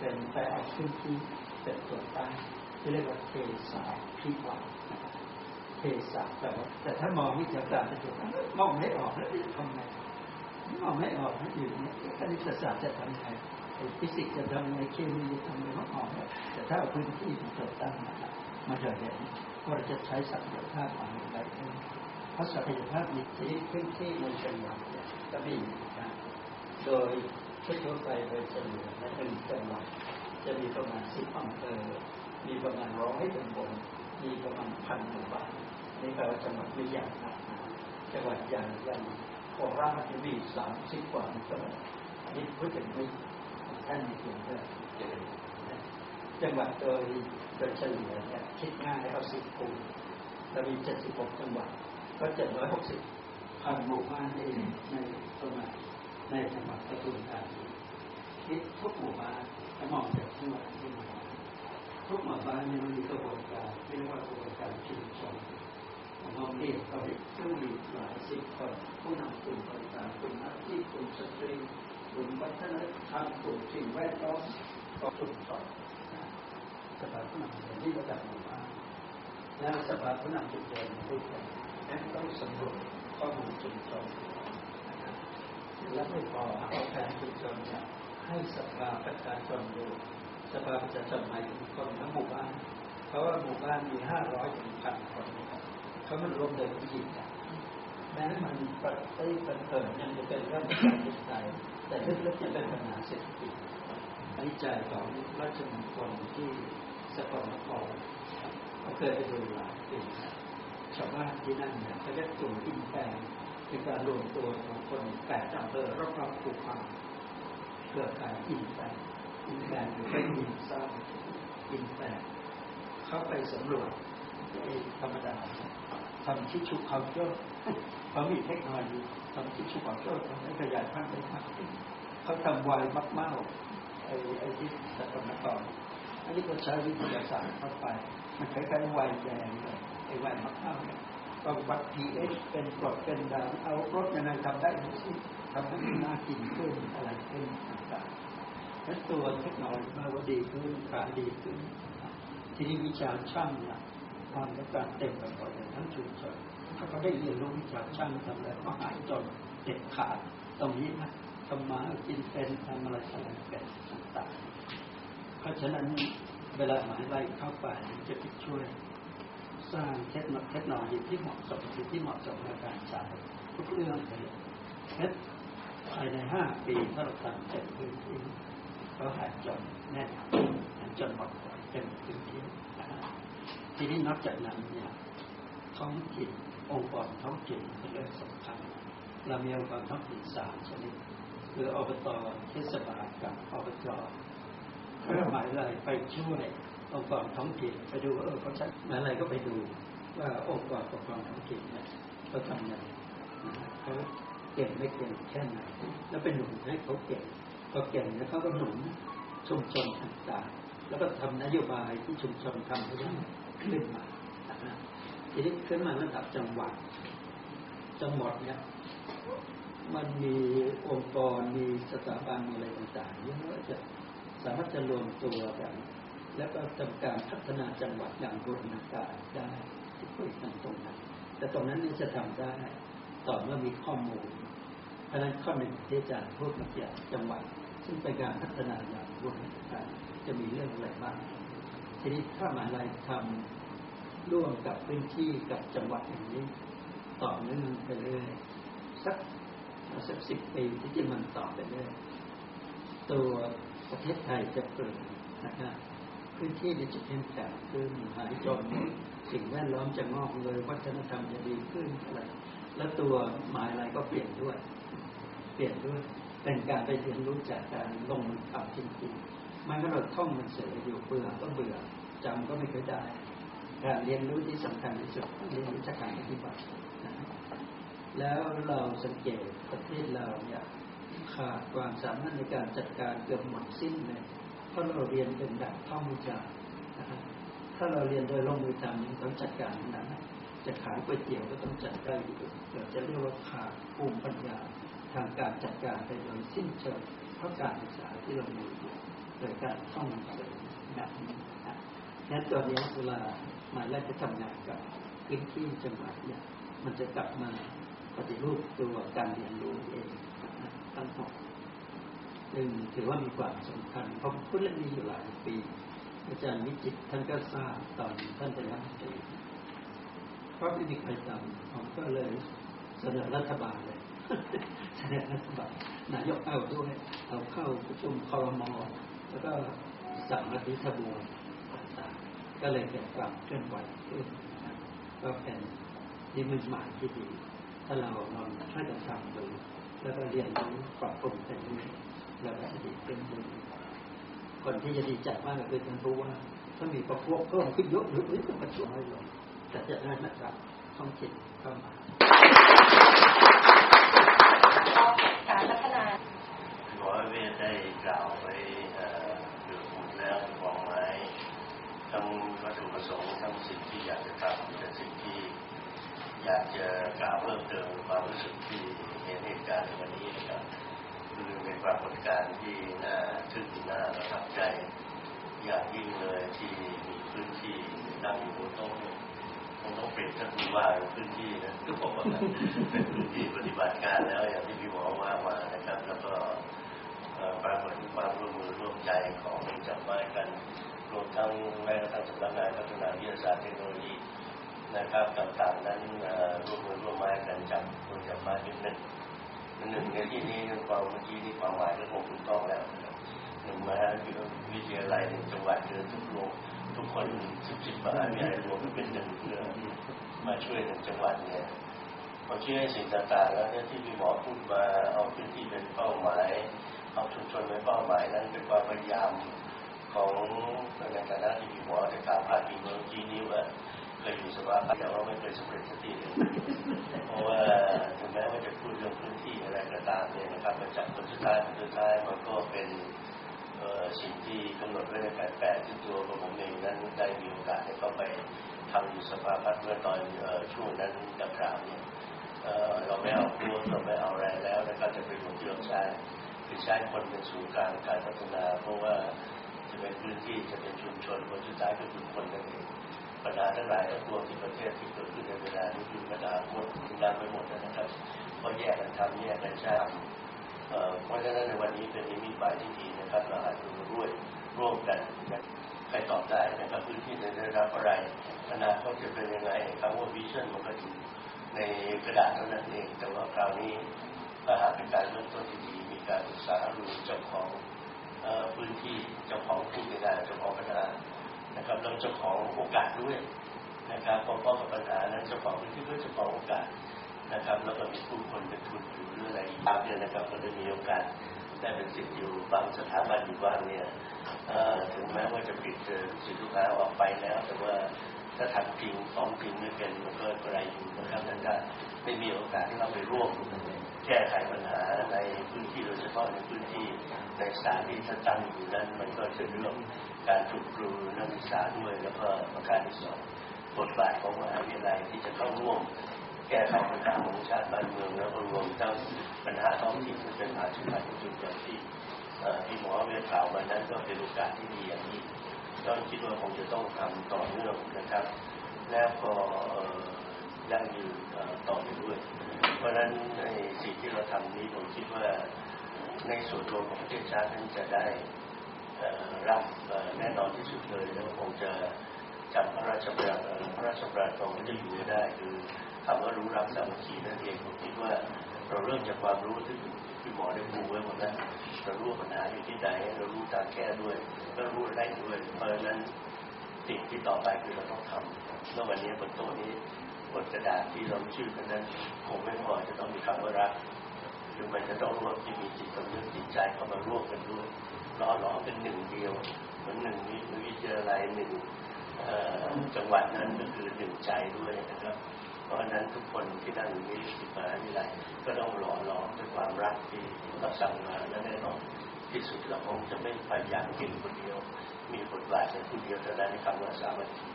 เป็นไปเอาขึ้นที่เป็นส่วตั้งที่เรียกว่าเทสาพิวัตเทสาแต่ว่าแต่ถ้ามองวิทยาการจะมองไม่ออกแล้วทำไงมองไม่ออกนะอยู่เนี่ยคณิตศาสตร์จะทำไงฟิสิกส์จะทำไงเคมีจะทำไงมองออกแต่ถ้าเอาพื้นที่เป็นส่วตั้งนะครับมาจะเห็นว่าเราจะใช้ศักยภาพของอะไรเพราะศักยภาพมีที่พื้นที่ในจังหวัดก็มีโดย ทั่วไปโดยเฉลี่ยในหนึ่งจังหวัดจะมีประมาณสิบอำเภอ มีประมาณร้อยตำบลมีประมาณพันหมู่บ้านนี่แปลว่าจังหวัดไม่ใหญ่นะจังหวัดใหญ่ย่างโคราชมีสามสิบกว่าจังหวัดอันนี้พูดถึงไม่ท่านมีเพียงแค่าจังหวัดโดยโดยเฉลี่ยเนี่ยคิดง่ายเอาสิบคูณเรามีเจ็ดสิบหกจังหวัด ก็เจ็ดร้อยหกสิบพันหมู่บ้านในในประมาณ ในจังหวัดปทุมธานีคิดทุกหมู่บ้านถ้ามองจากจังหวัดที่มาทุกหมู่บ้านเนี่ยมันมีกระบวนการเรียกว่ากระบวนการชุมชนมองเรียกเขาซึ่งมีหลายสิบคนผู้นำกลุ่มต่างๆกลุ่มอาชีพกลุ่มสตรีกลุ่มวัฒนธรรมกลุ่มสิ่งแวดล้อมก็ชุมชนสภาผู้นำชุมชนที่ระดับหมู่บ้านแล้วสภาผู้นำชุมชนทุกคนต้องสำรวจข้อมูลชุมชน และไม่พอเอาแผนชุมชนเนี่ยให้สภาประชาชนดูสภาประชาชนหมายถึงคนทั้งหมู่บ้านเพราะว่าหมู่บ้านมีห้าร้อยถึงพันคนเขามันรวมเดินผู้หญิงแม้มันปฏิบัติเกิดยังจะเป็นเรื่องการจิตใจแต่ลึกๆจะเป็นปัญหาเศรษฐกิจอันนี้ใจของราชมงคลที่สกลนครเขาเคยไปดูหลายปีชาวบ้านที่นั่นเนี่ยเขาเรียกกลุ่มอินแปลง เป็นการรวมตัวของคนแปดอำเภอรอบๆภูเขาเกิดการอินแปลงอินแปลงหรือเป็นอินซ่าอินแปลงเข้าไปสำรวจธรรมดาทำชิชุเขาเจ้าเขามีเทคโนโลยีทำชิชุเขาเจ้าทำให้ขยายพันธุ์ได้มากขึ้นเขาทำไวมากๆไอ้ไอ้ที่สกลนครอันนี้ก็ใช้วิทยาศาสตร์เข้าไป มันคล้กายๆไวแดงเลยไอ้ไวมากๆเนี่ย ต้องวัด pH เป็นกรดเป็นด่างเอารสยังไงทำได้ทั้งสิ้นทำให้น่ากินขึ้นอะไรขึ้นต่างๆและตัวเทคโนโลยีว่าดีขึ้นขายดีขึ้น ทีนี้วิชาช่างนะความต้องการเต็มไปหมดเลยทั้งชุมชนถ้าเขาได้เรียนรู้วิชาช่างทำอะไรก็หายจนเด็ดขาดตรงนี้นะทำมากินเป็นทำอะไรอะไรเป็นต่างๆเพราะฉะนั้นเวลาหมายไล่เข้าไปจะไปช่วย สร้างเทคโนเทคโนโลยีที่เหมาะสมที่เหมาะสมในการใช้ทุกเรื่องเลยเพชรภายในห้าปีถ้าเราทำเสร็จพื้นที่ก็หายจนแน่นหายจนหมดเต็มพื้นที่ทีนี้นับจากนั้นเนี่ยท้องถิ่นองค์กรท้องถิ่นเป็นเรื่องสำคัญเรามีองค์กรท้องถิ่นสามชนิดคืออบตเทศบาลกับอบจเพื่อหมายอะไรไปช่วย องค์กรท้องถิ่นไปดูเออเขาใช้หมายอะไรก็ไปดูว่าองค์กรปกครองท้องถิ่นเนี่ยเขาทำยังไงเขาเก่งไม่เก่งแค่ไหนแล้วไปหนุนให้เขาเก่งพอเก่งแล้วเขาก็หนุนชุมชนต่างๆแล้วก็ทำนโยบายที่ชุมชนทำให้ขึ้นมาทีนี้ขึ้นมาระดับจังหวัดจังหวัดเนี่ยมันมีองค์กรมีสถาบันมีอะไรต่างๆเยอะจะสามารถจะรวมตัวกัน แล้วก็ทำการพัฒนาจังหวัดอย่างบูรณาการได้ที่คุยกันตรงนั้น แต่ตรงนั้นนี่จะทำได้ต่อเมื่อมีข้อมูลเพราะนั้นข้อหนึ่งที่อาจารย์พูดเมื่อกี้จังหวัด ซึ่งเป็นการพัฒนาอย่างบูรณาการจะมีเรื่องอะไรบ้างทีนี้ถ้ามหาลัยทำร่วมกับพื้นที่กับจังหวัดอย่างนี้ ต่อเนื่องไปเรื่อยสักสักสิบปีที่จะมันต่อไปเรื่อยตัวประเทศไทยจะเปลี่ยนนะครับ พื้นที่จะเข้มแข็งขึ้นหายจนสิ่งแวดล้อมจะงอกเลยวัฒนธรรมจะดีขึ้นอะไรแล้วตัวหมายอะไรก็เปลี่ยนด้วย เปลี่ยนด้วยเป็นการไปเรียนรู้จากการลงมือทำจริงๆมันก็เราท่องมันเสืออยู่เบื่อก็เบื่อจำก็ไม่เคยได้การเรียนรู้ที่สำคัญที่สุดเรียนรู้จากการปฏิบัติแล้วเราสังเกตประเทศเราเนี่ยขาดความสามารถในการจัดการเกือบหมดสิ้นเลย เพราะเราเรียนเป็นแบบท่องวิชาถ้าเราเรียนโดยลงมือทำต้องจัดการนั้นจะขายก๋วยเตี๋ยวก็ต้องจัดได้เราจะเรียกว่าขาดภูมิปัญญาทางการจัดการไปโดยสิ้นเชิงเพราะการศึกษาที่เรามีเลยการท่องเสริมแบบนี้นะนั้นตอนนี้เวลามาแรกจะทำงานกับพื้นที่จังหวัดเนี่ยมันจะกลับมาปฏิรูปตัวการเรียนรู้เองนะทั้งหมด ซึ่งถือว่ามีความสำคัญเพราะพูดเรื่องนี้อยู่หลายปี อาจารย์วิจิตท่านก็ทราบตอนท่านเป็นรัฐมนตรีเพราะไม่มีใครทำผมก็เลยเสนอรัฐบาลเลยเสนอรัฐบาลนายกเอาด้วยเอาเข้าประชุมคอรมอแล้วก็สั่งอธิทบวรต่างๆก็เลยเกิดความเคลื่อนไหวขึ้นก็เป็นนิมิตหมายที่ดี ถ้าเราลองช่วยกันทำดูแล้วก็เรียนรู้ปรับปรุงไปเรื่อย แล้วก็จะดีขึ้นเรื่อยคนที่จะดีใจมากก็คือท่านรู้ว่าถ้ามีประพวกเพิ่มขึ้นเยอะหรือไม่ต้องมาช่วยให้ลงแต่จะได้นักการท่องจิตเข้ามาการพัฒนาร้อยเวทได้กล่าวไว้เอ่อเกือบหมดแล้วมองไม้ทั้งวัตถุประสงค์ทั้งสิ่งที่อยากจะทำและสิ่งที่อยากจะกล่าวเพิ่มเติมความรู้สึกที่เห็นเหตุการณ์ในวันนี้นะครับ คือเป็นปรากฏการณ์ที่น่าทึ่งน่าประทับใจอย่างยิ่งเลยที่มีพื้นที่นั่งอยู่บนโต๊ะเนี่ยคงต้องเปลี่ยนท่านผู้ว่าพื้นที่นะก็บอกว่าเป็นพื้นที่ปฏิบัติการแล้วอย่างที่พี่หมอว่ามานะครับ แล้วก็ปรากฏความร่วมมือร่วมใจของจับไม้กันรวมทั้งแม้กระทั่งสำนักงานพัฒนาวิทยาศาสตร์เทคโนโลยีนะครับต่างๆนั้นร่วมมือร่วมไม้กันจับตัวจับไม้เป็นหนึ่ง หนึ่งในที่นี้ความเมื่อกี้นี่ความหมายก็คงถูกต้องแล้วหนึ่งมหาวิทยาลัยหนึ่งจังหวัดคือทุกโรงทุกคนสิบสิบมหาวิทยาลัยรวมกันเป็นหนึ่งเพื่อมาช่วยหนึ่งจังหวัดเนี่ยพอเชื่อสิ่งต่างๆแล้วเนี่ยที่พี่หมอพูดมาเอาพื้นที่เป็นเป้าหมายเอาชุมชนเป็นเป้าหมายนั้นเป็นความพยายามของในฐานะที่พี่หมอได้กล่าวพาดพิงเมื่อกี้นี้ว่า เคยอยู่สภาแต่ว่าไม่เคยสำเร็จสักทีหนึ่งเพราะว่าถึงแม้ว่าจะพูดเรื่องพื้นที่อะไรก็ตามเนี่ยนะครับมาจากคนสุดท้ายคนสุดท้ายมันก็เป็นเอ่อสิ่งที่กำหนดไว้ในแผนแปดที่ตัวของผมเองนั้นได้มีโอกาสได้เข้าไปทำอยู่สภาพัฒน์เมื่อตอนเอ่อช่วงนั้นดังกล่าวเนี่ยเอ่อเราไม่เอาตัวเราไม่เอาแรงแล้วแล้วก็จะเป็นคนที่เราใช้คือใช้คนเป็นศูนย์กลางการพัฒนา เพราะว่าจะเป็นพื้นที่จะเป็นชุมชนคนสุดท้ายก็คือคนนั่นเอง ปัญหาทั้งหลายทั้งปวงที่ประเทศที่เกิดขึ้นในเวลานี้คือปัญหาหมดทิ้งน้ำไปหมดนะครับเพราะแยกกันทำแยกกันช้เอ่อเพราะฉะนั้นในวันนี้เป็นนิมิตหมายที่ดีนะครับเราอาจจะร่วมร่วมกันใครตอบได้นะครับพื้นที่จะได้รับอะไรอนาคตจะเป็นยังไงคำว่าวิชั่นมันก็อยู่ในกระดาษเท่านั้นเอง แต่ว่าคราวนี้ถ้าหาเป็นการเริ่มต้นที่ดีมีการศึกษาดูเจ้าของ เจ้าของโอกาสด้วยนะครับพร้อมๆกับปัญหานั้นเจ้าของพื้นที่ด้วยเจ้าของโอกาสนะครับ แล้วก็มีผู้คนเป็นทุนอยู่หรืออะไรบางเนี่ยนะครับก็ได้มีโอกาสได้เป็นสิทธิ์อยู่บางสถาบันอยู่บ้างเนี่ยถึงแม้ว่าจะปิดเอ่อสิทธิลูกค้าออกไปแล้ว แต่ว่าถ้าทำจริงสองจริงไม่เป็นมันก็กระไรอยู่นะครับนั้นก็ได้มีโอกาสที่เราไปร่วมแก้ไขปัญหาในพื้นที่โดยเฉพาะในพื้นที่ในสถานที่ที่ตั้งอยู่นั้นมันก็จะเรื่อง การฝึกครูนักศึกษาด้วย แล้วก็ประการที่สองบทบาทของมหาวิทยาลัยที่จะเข้าร่วมแก้ไขปัญหาของชาติบ้านเมืองแล้วก็รวมทั้งปัญหาท้องถิ่นที่เป็นปัญหาชุมชนจุดอย่างที่ที่หมอเรียนข่าวมานั้นก็เป็นโอกาสที่ดีอย่างนี้ต้องคิดว่าคงจะต้องทำต่อเนื่องนะครับ แล้วก็ยั่งยืนต่อไปด้วย เพราะฉะนั้นในสิ่งที่เราทำนี้ผมคิดว่าในส่วนรวมของประเทศชาตินั้นจะได้ รับแน่นอนที่สุดเลยแล้วคงจะจำพระราชบัญญัติพระราชบัญญัติของพระเจ้าอยู่ได้ คือคำว่ารู้รักสามัคคีนั่นเองผมคิดว่าเราเริ่มจากความรู้ที่ที่หมอได้ปูไว้หมดแล้วเรารู้ปัญหาอยู่ที่ไหนเรารู้การแก้ด้วยก็รู้ได้ด้วย เพราะฉะนั้นสิ่งที่ต่อไปคือเราต้องทำแล้ววันนี้บนโต๊ะนี้บนกระดาษที่เราชื่อกันนั้นคงไม่พอจะต้องมีคำว่ารัก คือมันจะต้องรวมที่มีจิตสำนึกจิตใจเข้ามาร่วมกันด้วยล้อล้อเป็นหนึ่งเดียวเหมือนหนึ่งวิทยาลัยหนึ่งจังหวัดนั้นก็คือหนึ่งใจด้วยนะครับ เพราะฉะนั้นทุกคนที่นั่งนี้สิมาวิไลก็ต้องหล่อหลอมด้วยความรักที่เราสั่งมาและแน่นอนที่สุดเราคงจะไม่พยายามเก่งคนเดียว มีบทบาทในคนเดียวเท่านั้นในคำว่าสามัคคี